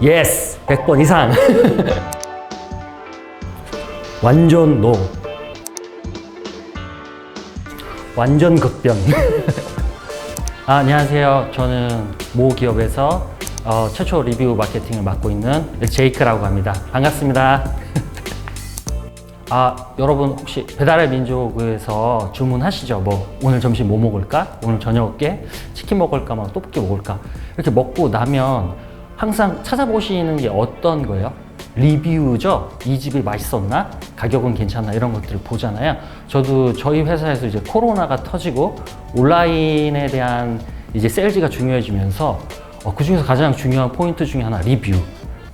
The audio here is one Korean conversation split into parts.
예스! 100번 이상! 완전 노. 완전 극변. 아, 안녕하세요. 저는 모 기업에서 어, 최초 리뷰 마케팅을 맡고 있는 제이크라고 합니다. 반갑습니다. 아, 여러분 혹시 배달의 민족에서 주문하시죠? 뭐 오늘 점심 뭐 먹을까? 오늘 저녁에 치킨 먹을까? 뭐 떡볶이 먹을까? 이렇게 먹고 나면 항상 찾아보시는 게 어떤 거예요? 리뷰죠? 이 집이 맛있었나? 가격은 괜찮나? 이런 것들을 보잖아요. 저도 저희 회사에서 이제 코로나가 터지고 온라인에 대한 이제 세일즈가 중요해지면서 어, 그 중에서 가장 중요한 포인트 중에 하나 리뷰.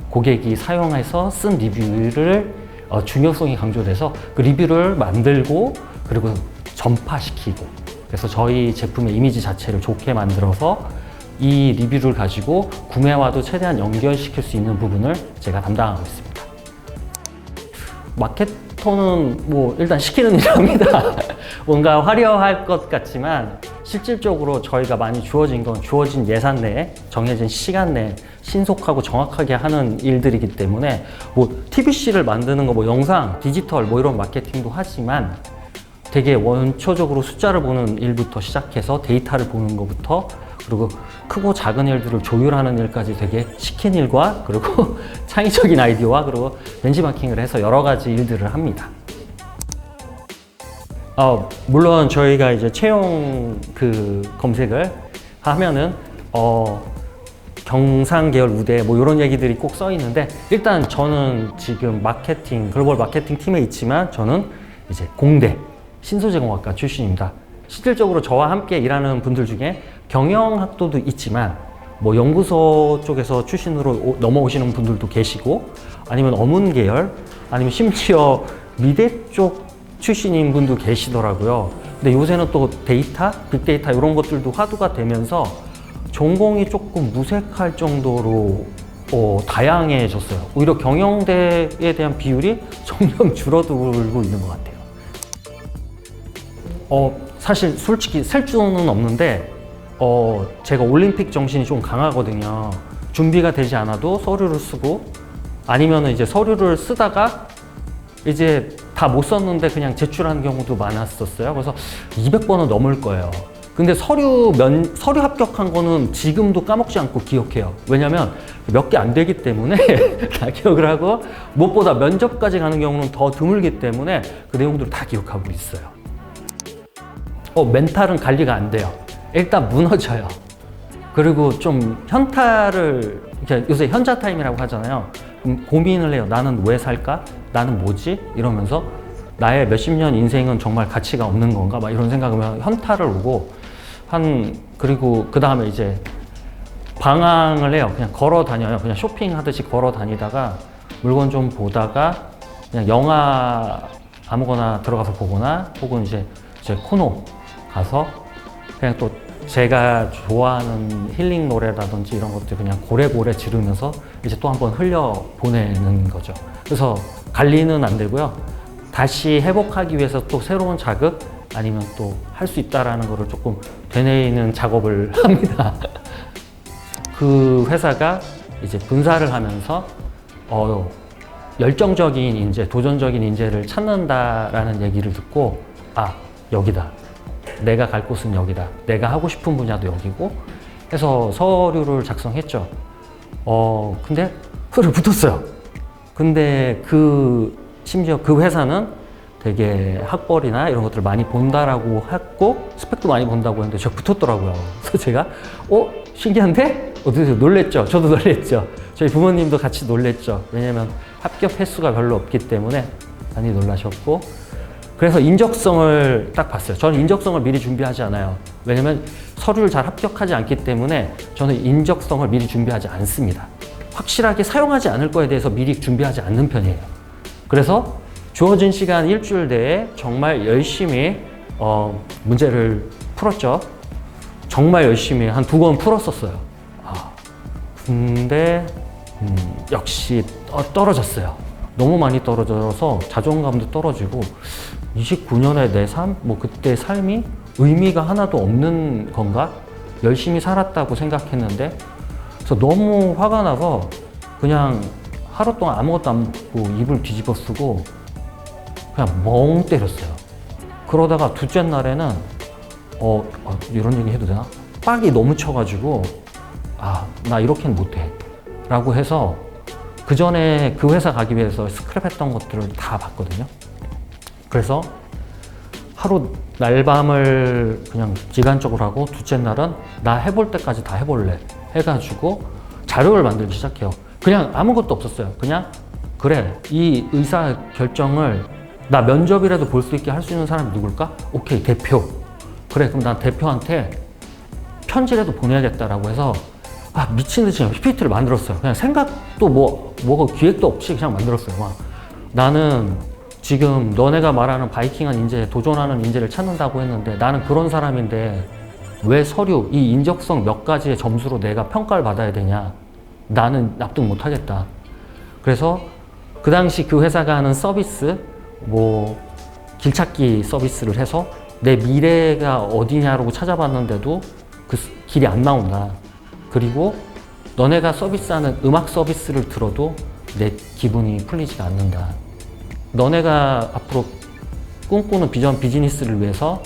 고객이 사용해서 쓴 리뷰를 어, 중요성이 강조돼서 그 리뷰를 만들고 그리고 전파시키고 그래서 저희 제품의 이미지 자체를 좋게 만들어서 이 리뷰를 가지고 구매와도 최대한 연결시킬 수 있는 부분을 제가 담당하고 있습니다. 마케터는 뭐 일단 시키는 일을 합니다. 뭔가 화려할 것 같지만 실질적으로 저희가 많이 주어진 건 주어진 예산 내에 정해진 시간 내에 신속하고 정확하게 하는 일들이기 때문에 뭐 TVC를 만드는 거 뭐 영상, 디지털 뭐 이런 마케팅도 하지만 되게 원초적으로 숫자를 보는 일부터 시작해서 데이터를 보는 것부터 그리고 크고 작은 일들을 조율하는 일까지 되게 시킨 일과 그리고 창의적인 아이디어와 그리고 벤치마킹을 해서 여러 가지 일들을 합니다. 어, 물론 저희가 이제 채용 그 검색을 하면은 어, 경상 계열 우대 뭐 이런 얘기들이 꼭 써 있는데 일단 저는 지금 마케팅 글로벌 마케팅 팀에 있지만 저는 이제 공대 신소재공학과 출신입니다. 실질적으로 저와 함께 일하는 분들 중에 경영학도도 있지만 뭐 연구소 쪽에서 출신으로 오- 넘어오시는 분들도 계시고 아니면 어문 계열 아니면 심지어 미대 쪽 출신인 분도 계시더라고요. 근데 요새는 또 데이터, 빅데이터 이런 것들도 화두가 되면서 전공이 조금 무색할 정도로 어, 다양해졌어요. 오히려 경영대에 대한 비율이 점점 줄어들고 있는 것 같아요. 어, 사실 솔직히 셀 수는 없는데, 어, 제가 올림픽 정신이 좀 강하거든요. 준비가 되지 않아도 서류를 쓰고, 아니면 이제 서류를 쓰다가 이제 다 못 썼는데 그냥 제출하는 경우도 많았었어요. 그래서 200번은 넘을 거예요. 근데 서류 면, 서류 합격한 거는 지금도 까먹지 않고 기억해요. 왜냐면 몇 개 안 되기 때문에 다 기억을 하고, 무엇보다 면접까지 가는 경우는 더 드물기 때문에 그 내용들을 다 기억하고 있어요. 어, 멘탈은 관리가 안 돼요. 일단 무너져요. 그리고 좀 현타를 요새 현자 타임이라고 하잖아요. 음, 고민을 해요. 나는 왜 살까? 나는 뭐지? 이러면서 나의 몇십 년 인생은 정말 가치가 없는 건가? 막 이런 생각하면 현타를 오고 한 그리고 그 다음에 이제 방황을 해요. 그냥 걸어 다녀요. 그냥 쇼핑하듯이 걸어 다니다가 물건 좀 보다가 그냥 영화 아무거나 들어가서 보거나 혹은 이제 제 코노 가서 그냥 또 제가 좋아하는 힐링 노래라든지 이런 것들 그냥 고래고래 지르면서 이제 또 한번 흘려 보내는 거죠. 그래서 관리는 안 되고요. 다시 회복하기 위해서 또 새로운 자극 아니면 또 할 수 있다라는 거를 조금 되뇌이는 작업을 합니다. 그 회사가 이제 분사를 하면서 어, 열정적인 인재, 도전적인 인재를 찾는다라는 얘기를 듣고 아 여기다. 내가 갈 곳은 여기다. 내가 하고 싶은 분야도 여기고 해서 서류를 작성했죠. 어 근데 서류 붙었어요. 근데 그 심지어 그 회사는 되게 학벌이나 이런 것들을 많이 본다라고 했고 스펙도 많이 본다고 했는데 제가 붙었더라고요. 그래서 제가 어 신기한데 어디서 놀랬죠. 저도 놀랬죠. 저희 부모님도 같이 놀랬죠. 왜냐면 합격 횟수가 별로 없기 때문에 많이 놀라셨고 그래서 인적성을 딱 봤어요. 저는 인적성을 미리 준비하지 않아요. 왜냐면 서류를 잘 합격하지 않기 때문에 저는 인적성을 미리 준비하지 않습니다. 확실하게 사용하지 않을 거에 대해서 미리 준비하지 않는 편이에요. 그래서 주어진 시간 일주일 내에 정말 열심히 어, 문제를 풀었죠. 정말 열심히 한두번 풀었었어요. 아, 근데 음, 역시 떠- 떨어졌어요. 너무 많이 떨어져서 자존감도 떨어지고 29년의 내 삶, 뭐 그때 삶이 의미가 하나도 없는 건가? 열심히 살았다고 생각했는데 그래서 너무 화가 나서 그냥 하루 동안 아무것도 안 먹고 입을 뒤집어 쓰고 그냥 멍 때렸어요. 그러다가 둘째 날에는 어, 어, 이런 얘기 해도 되나? 빡이 너무 쳐가지고 아 나 이렇게는 못해 라고 해서 그 전에 그 회사 가기 위해서 스크랩했던 것들을 다 봤거든요. 그래서 하루 날밤을 그냥 기간적으로 하고 둘째 날은 나 해볼 때까지 다 해볼래 해가지고 자료를 만들기 시작해요. 그냥 아무것도 없었어요. 그냥 그래 이 의사 결정을 나 면접이라도 볼 수 있게 할 수 있는 사람이 누굴까? 오케이 대표. 그래 그럼 난 대표한테 편지라도 보내야겠다라고 해서 아 미친 듯이 PPT를 만들었어요. 그냥 생각도 뭐 뭐가 기획도 없이 그냥 만들었어요. 막 나는 지금 너네가 말하는 바이킹한 인재, 도전하는 인재를 찾는다고 했는데 나는 그런 사람인데 왜 서류 이 인적성 몇 가지의 점수로 내가 평가를 받아야 되냐? 나는 납득 못 하겠다. 그래서 그 당시 그 회사가 하는 서비스 뭐 길찾기 서비스를 해서 내 미래가 어디냐라고 찾아봤는데도 그 스- 길이 안 나온다. 그리고 너네가 서비스하는 음악 서비스를 들어도 내 기분이 풀리지가 않는다. 너네가 앞으로 꿈꾸는 비전 비즈니스를 위해서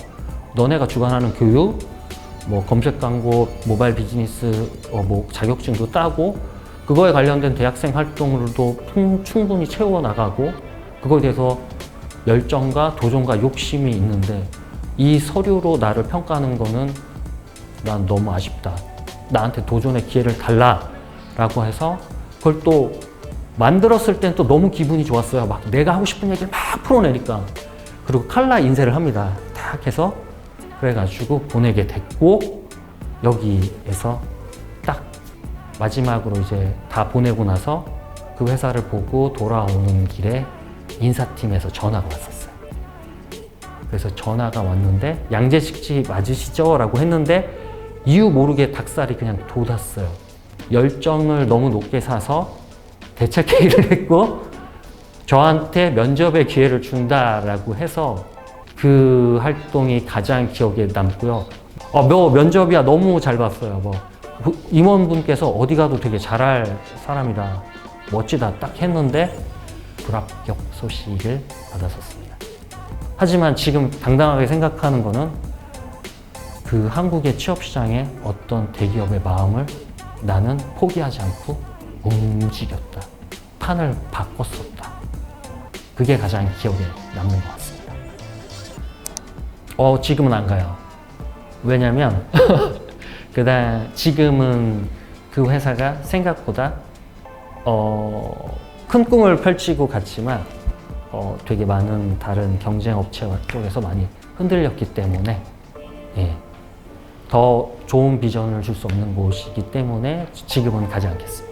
너네가 주관하는 교육, 뭐 검색 광고, 모바일 비즈니스, 어, 뭐 자격증도 따고 그거에 관련된 대학생 활동으로도 풍- 충분히 채워 나가고 그거에 대해서 열정과 도전과 욕심이 있는데 이 서류로 나를 평가하는 거는 난 너무 아쉽다. 나한테 도전의 기회를 달라라고 해서 그걸 또 만들었을 땐 또 너무 기분이 좋았어요. 막 내가 하고 싶은 얘기를 막 풀어내니까. 그리고 칼라 인쇄를 합니다. 딱 해서 그래가지고 보내게 됐고 여기에서 딱 마지막으로 이제 다 보내고 나서 그 회사를 보고 돌아오는 길에 인사팀에서 전화가 왔었어요. 그래서 전화가 왔는데 양재식지 맞으시죠? 라고 했는데 이유 모르게 닭살이 그냥 돋았어요. 열정을 너무 높게 사서 대책 회의를 했고 저한테 면접의 기회를 준다라고 해서 그 활동이 가장 기억에 남고요. 어, 뭐 면접이야 너무 잘 봤어요. 뭐 후- 임원분께서 어디 가도 되게 잘할 사람이다. 멋지다 딱 했는데 불합격 소식을 받았었습니다. 하지만 지금 당당하게 생각하는 거는 그 한국의 취업 시장에 어떤 대기업의 마음을 나는 포기하지 않고 움직였다. 판을 바꿨었다. 그게 가장 기억에 남는 것 같습니다. 어, 지금은 안 가요. 왜냐면, 그다 지금은 그 회사가 생각보다 어, 큰 꿈을 펼치고 갔지만 어, 되게 많은 다른 경쟁 업체와 쪽에서 많이 흔들렸기 때문에 예, 더 좋은 비전을 줄 수 없는 곳이기 때문에 지금은 가지 않겠습니다.